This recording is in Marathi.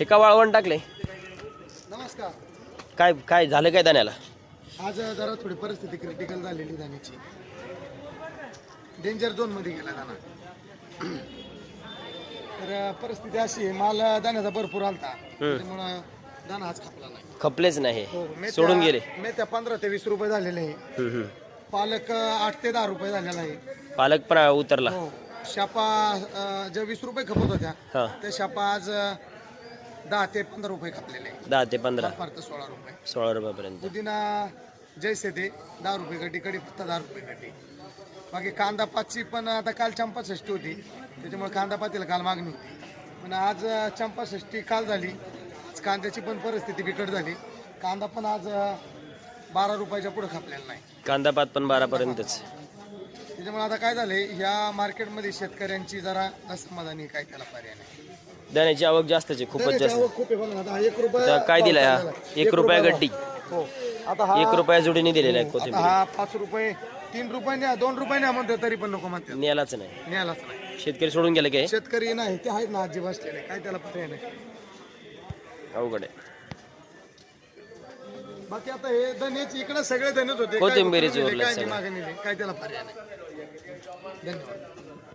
हे का वाळवण टाकले. नमस्कार. काय काय झालं काय दाण्याला? आज जरा थोडी परिस्थिती क्रिटिकल झालेली दाण्याची. डेंजर झोनमध्ये गेला दाना तर परिस्थिती अशी आहे माल दाण्याचा भरपूर आलता. त्याच्यामुळं दाना आज खापला नाही. खपलेच नाही. हो, हे. मेथ्या- सोडून गेले. मेथ्या पंधरा ते वीस रुपये झालेले आहे. हम्म, हम्म. पालक अं, आठ ते दहा रुपये झालेला आहे. पालक पण उतरला. हो. शापा अं, ज्या वीस रुपये खपत होत्या हा. त्या शापा आज अं, दहा ते पंधरा रुपये खपलेले. आहे दहा ते पंधरा. फार तर सोळा रुपये. सोळा रुपयापर्यंत. पुदिना जैसे ते दहा रुपये गड्डी कढीपत्ता दहा रुपये गड्डी. बाकी कांदा पाचची पण आता काल चंपा षष्टी होती. त्याच्यामुळे कांदा पातीला काल मागणी होती. पण आज अं, चंपा षष्टी काल झाली. कांद्याची पण परिस्थिती बिकट झाली. कांदा पण आज बारा रुपयाच्या पुढे खपलेला नाही. कांदा पात पण बारा पर्यंतच त्याच्यामुळे आता काय झालंय ह्या मार्केटमध्ये शेतकऱ्यांची जरा असमाधानी काय त्याला पर्याय नाही. दाण्याची आवक जास्तच आहे खूपच जास्त. खूप आहे बघा ना, आता एक रुपया आता काय दिलाय हा? एक रुपया गड्डी. हो. आता हा एक रुपया जोडीने दिलेला आहे आता कोथिंबीर. हा पाच रुपये तीन रुपये न्या दोन रुपये न्या म्हणतो तरी पण नको म्हणतात. न्यालाच नाही. न्यायलाच नाही. शेतकरी सोडून गेले काय? शेतकरी नाही ते आहेत ना आजी बसलेले काय त्याला पर्याय नाही. अवघड आहे. बाकी आता हे धनेच इकडे सगळे धनेच होते. कोथिंबिरीचे काय सगळे. काय त्याला पर्याय नाही. धन्यवाद.